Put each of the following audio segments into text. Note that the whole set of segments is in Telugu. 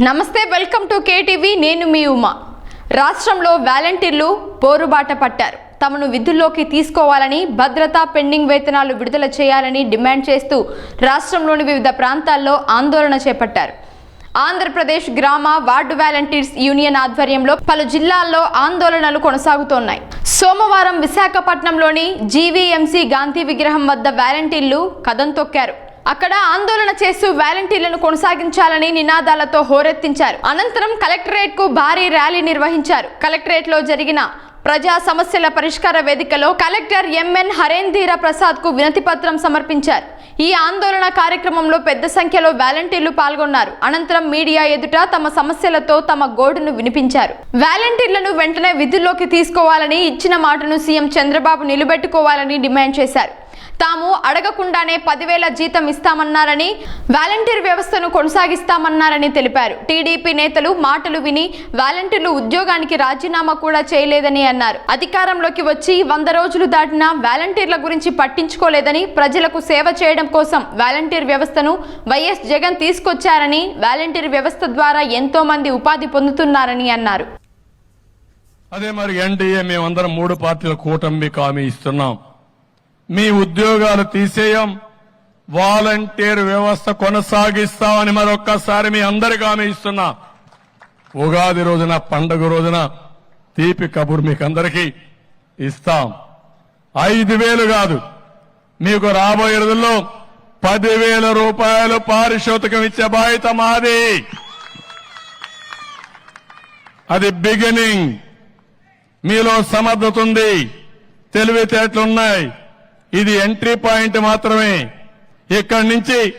నమస్తే వెల్కమ్ టు కేటీవీ. నేను మీ ఉమా. రాష్ట్రంలో వాలంటీర్లు పోరుబాట పట్టారు. తమను విధుల్లోకి తీసుకోవాలని భద్రతా పెండింగ్ వేతనాలు విడుదల చేయాలని డిమాండ్ చేస్తూ రాష్ట్రంలోని వివిధ ప్రాంతాల్లో ఆందోళన చేపట్టారు. ఆంధ్రప్రదేశ్ గ్రామ వార్డు వాలంటీర్స్ యూనియన్ ఆధ్వర్యంలో పలు జిల్లాల్లో ఆందోళనలు కొనసాగుతున్నాయి. సోమవారం విశాఖపట్నంలోని జీవీఎంసీ గాంధీ విగ్రహం వద్ద వాలంటీర్లు కథం తొక్కారు. అక్కడ ఆందోళన చేస్తూ వాలంటీర్లను కొనసాగించాలని నినాదాలతో హోరెత్తించారు. అనంతరం కలెక్టరేట్కు భారీ ర్యాలీ నిర్వహించారు. కలెక్టరేట్లో జరిగిన ప్రజా సమస్యల పరిష్కార వేదికలో కలెక్టర్ ఎంఎన్ హరేంధీర ప్రసాద్కు వినతి పత్రం సమర్పించారు. ఈ ఆందోళన కార్యక్రమంలో పెద్ద సంఖ్యలో వాలంటీర్లు పాల్గొన్నారు. అనంతరం మీడియా ఎదుట తమ సమస్యలతో తమ గోడును వినిపించారు. వాలంటీర్లను వెంటనే విధుల్లోకి తీసుకోవాలని ఇచ్చిన మాటను సీఎం చంద్రబాబు నిలబెట్టుకోవాలని డిమాండ్ చేశారు. తాము అడగకుండానే పదివేల జీతం ఇస్తామన్నారని వాలంటీర్ వ్యవస్థను కొనసాగిస్తామన్నారని తెలిపారు. టీడీపీ నేతలు మాటలు విని వాలంటీర్లు ఉద్యోగానికి రాజీనామా కూడా చేయలేదని అన్నారు. అధికారంలోకి వచ్చి వంద రోజులు దాటినా వాలంటీర్ల గురించి పట్టించుకోలేదని ప్రజలకు సేవ చేయడం కోసం వాలంటీర్ వ్యవస్థను వైఎస్ జగన్ తీసుకొచ్చారని వాలంటీర్ వ్యవస్థ ద్వారా ఎంతో మంది ఉపాధి పొందుతున్నారని అన్నారు. అదే మరి ఎన్డీఏ మేమందరం మూడు పార్టీల కూటమి హామీ ఇస్తున్నాం. మీ ఉద్యోగాలు తీసేయం. వాలంటీర్ వ్యవస్థ కొనసాగిస్తామని మరొక్కసారి మీ అందరికీ హామీ ఇస్తున్నా. ఉగాది రోజున పండుగ రోజున తీపి కబుర్ మీకు అందరికీ ఇస్తాం. ఐదు వేలు కాదు. మీకు రాబోయే రోజుల్లో పదివేల రూపాయలు పారిశోధకం ఇచ్చే బాధ్యత మాది. అది బిగినింగ్. మీలో సమర్థత ఉంది. తెలివితేటలున్నాయి. ఇది ఎంట్రీ పాయింట్ మాత్రమే. ఇక్కడి నుంచి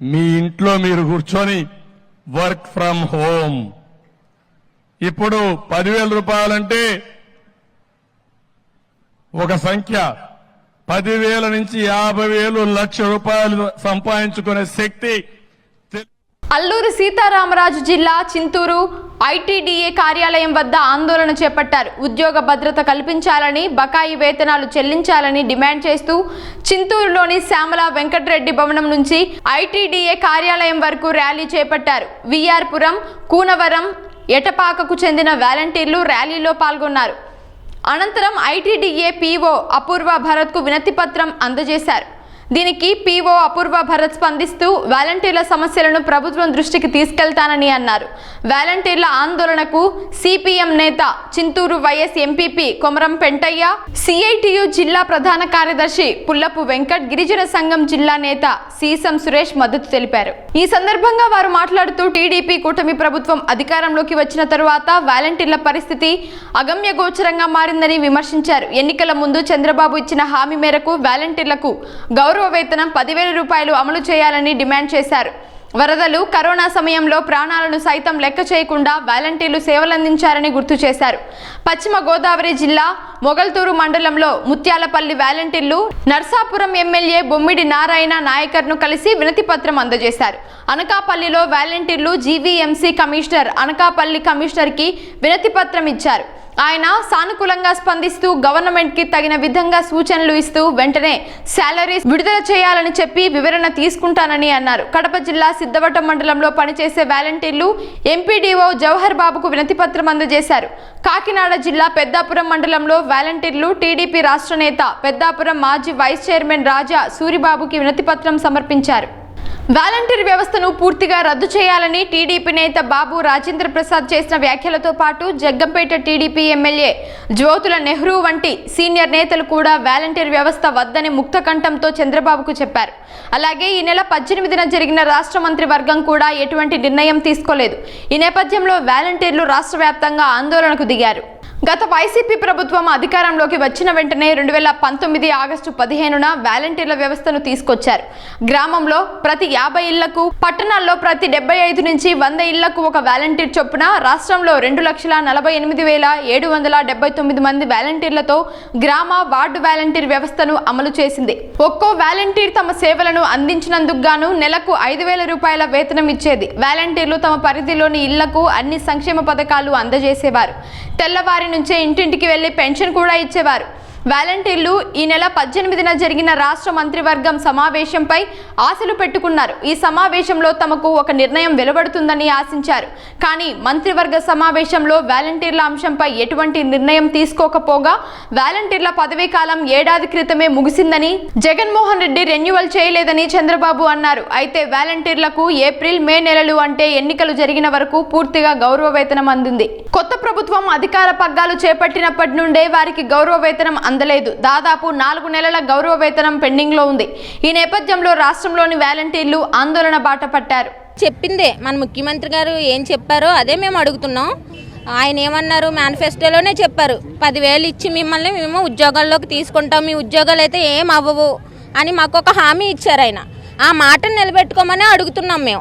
మీ ఇంట్లో మీరు కూర్చొని వర్క్ ఫ్రమ్ హోమ్. ఇప్పుడు పదివేల రూపాయలంటే ఒక సంఖ్య. పదివేల నుంచి యాభై వేలు లక్ష రూపాయలు సంపాదించుకునే శక్తి అల్లూరి అల్లూరు సీతారామరాజు జిల్లా చింతూరు ఐటీడీఏ కార్యాలయం వద్ద ఆందోళన చేపట్టారు. ఉద్యోగ భద్రత కల్పించాలని బకాయి వేతనాలు చెల్లించాలని డిమాండ్ చేస్తూ చింతూరులోని శ్యామల వెంకటరెడ్డి భవనం నుంచి ఐటీడీఏ కార్యాలయం వరకు ర్యాలీ చేపట్టారు. విఆర్పురం కూనవరం ఎటపాకకు చెందిన వాలంటీర్లు ర్యాలీలో పాల్గొన్నారు. అనంతరం ఐటీడీఏ పీఓ అపూర్వ భరత్కు వినతిపత్రం అందజేశారు. దీనికి పీఓ అపూర్వ భరత్ స్పందిస్తూ వాలంటీర్ల సమస్యలను ప్రభుత్వం దృష్టికి తీసుకెళ్తానని అన్నారు. వాలంటీర్ల ఆందోళనకు సిపిఎం నేత Chintur vice MPP Komaram Pentaiah CITU జిల్లా ప్రధాన కార్యదర్శి పుల్లపు వెంకట్ గిరిజన సంఘం జిల్లా నేత సీసం సురేష్ మద్దతు తెలిపారు. ఈ సందర్భంగా వారు మాట్లాడుతూ టీడీపీ కూటమి ప్రభుత్వం అధికారంలోకి వచ్చిన తరువాత వాలంటీర్ల పరిస్థితి అగమ్య గోచరంగా మారిందని విమర్శించారు. ఎన్నికల ముందు చంద్రబాబు ఇచ్చిన హామీ మేరకు వాలంటీర్లకు గౌరవ వేతనం పదివేల రూపాయలు అమలు చేయాలని డిమాండ్ చేశారు. వరదలు కరోనా సమయంలో ప్రాణాలను సైతం లెక్క చేయకుండా వాలంటీర్లు సేవలందించారని గుర్తు చేశారు. పశ్చిమ గోదావరి జిల్లా మొగల్తూరు మండలంలో ముత్యాలపల్లి వాలంటీర్లు నర్సాపురం ఎమ్మెల్యే బొమ్మిడి నారాయణ నాయకర్ను కలిసి వినతిపత్రం అందజేశారు. అనకాపల్లిలో వాలంటీర్లు జీవీఎంసీ కమిషనర్ అనకాపల్లి కమిషనర్కి వినతిపత్రం ఇచ్చారు. ఆయన సానుకూలంగా స్పందిస్తూ గవర్నమెంట్కి తగిన విధంగా సూచనలు ఇస్తూ వెంటనే శాలరీస్ విడుదల చేయాలని చెప్పి వివరణ తీసుకుంటానని అన్నారు. కడప జిల్లా సిద్ధవటం మండలంలో పనిచేసే వాలంటీర్లు ఎంపీడీఓ జవహర్ బాబుకు వినతిపత్రం అందజేశారు. కాకినాడ జిల్లా పెద్దాపురం మండలంలో వాలంటీర్లు టీడీపీ రాష్ట్ర నేత పెద్దాపురం మాజీ వైస్ చైర్మన్ రాజా సూరిబాబుకి వినతిపత్రం సమర్పించారు. వాలంటీర్ వ్యవస్థను పూర్తిగా రద్దు చేయాలని టీడీపీ నేత బాబు రాజేంద్ర ప్రసాద్ చేసిన వ్యాఖ్యలతో పాటు జగ్గంపేట టీడీపీ ఎమ్మెల్యే జ్యోతుల నెహ్రూ వంటి సీనియర్ నేతలు కూడా వాలంటీర్ వ్యవస్థ వద్దని ముక్తకంఠంతో చంద్రబాబుకు చెప్పారు. అలాగే ఈ నెల పద్దెనిమిదిన జరిగిన రాష్ట్ర మంత్రి వర్గం కూడా ఎటువంటి నిర్ణయం తీసుకోలేదు. ఈ నేపథ్యంలో వాలంటీర్లు రాష్ట్ర ఆందోళనకు దిగారు. గత వైసీపీ ప్రభుత్వం అధికారంలోకి వచ్చిన వెంటనే రెండు వేల పంతొమ్మిది ఆగస్టు పదిహేనున వాలంటీర్ల వ్యవస్థను తీసుకొచ్చారు. గ్రామంలో ప్రతి యాభై ఇళ్ళకు పట్టణాల్లో ప్రతి డెబ్బై ఐదు నుంచి వంద ఇళ్ళకు ఒక వాలంటీర్ చొప్పున రాష్ట్రంలో రెండు లక్షల నలభై ఎనిమిది వేల ఏడు వందల డెబ్బై తొమ్మిది మంది వాలంటీర్లతో గ్రామ వార్డు వాలంటీర్ వ్యవస్థను అమలు చేసింది. ఒక్కో వాలంటీర్ తమ సేవలను అందించినందుకు గాను నెలకు ఐదు వేల రూపాయల వేతనం ఇచ్చేది. వాలంటీర్లు తమ పరిధిలోని ఇళ్ళకు అన్ని సంక్షేమ పథకాలు అందజేసేవారు. తెల్లవారి నుంచే ఇంటింటికి వెళ్ళి పెన్షన్ కూడా ఇచ్చేవారు. వాలంటీర్లు ఈ నెల పద్దెనిమిదిన జరిగిన రాష్ట్ర మంత్రివర్గం సమావేశంపై ఆశలు పెట్టుకున్నారు. ఈ సమావేశంలో తమకు ఒక నిర్ణయం వెలువడుతుందని ఆశించారు. కానీ మంత్రివర్గ సమావేశంలో వాలంటీర్ల అంశంపై ఎటువంటి నిర్ణయం తీసుకోకపోగా వాలంటీర్ల పదవీ కాలం ఏడాది క్రితమే ముగిసిందని జగన్మోహన్ రెడ్డి రెన్యువల్ చేయలేదని చంద్రబాబు అన్నారు. అయితే వాలంటీర్లకు ఏప్రిల్ మే నెలలు అంటే ఎన్నికలు జరిగిన వరకు పూర్తిగా గౌరవ వేతనం అందింది. కొత్త ప్రభుత్వం అధికార పగ్గాలు చేపట్టినప్పటి నుండే వారికి గౌరవ వేతనం అందలేదు. దాదాపు నాలుగు నెలల గౌరవ వేతనం పెండింగ్లో ఉంది. ఈ నేపథ్యంలో రాష్ట్రంలోని వాలంటీర్లు ఆందోళన బాట పట్టారు. చెప్పిందే. మన ముఖ్యమంత్రి గారు ఏం చెప్పారో అదే మేము అడుగుతున్నాం. ఆయన ఏమన్నారు? మేనిఫెస్టోలోనే చెప్పారు. పదివేలు ఇచ్చి మిమ్మల్ని మేము ఉద్యోగాల్లోకి తీసుకుంటాం. మీ ఉద్యోగాలు అయితే ఏం అవ్వవు అని మాకు ఒక హామీ ఇచ్చారు ఆయన. ఆ మాటను నిలబెట్టుకోమని అడుగుతున్నాం మేము.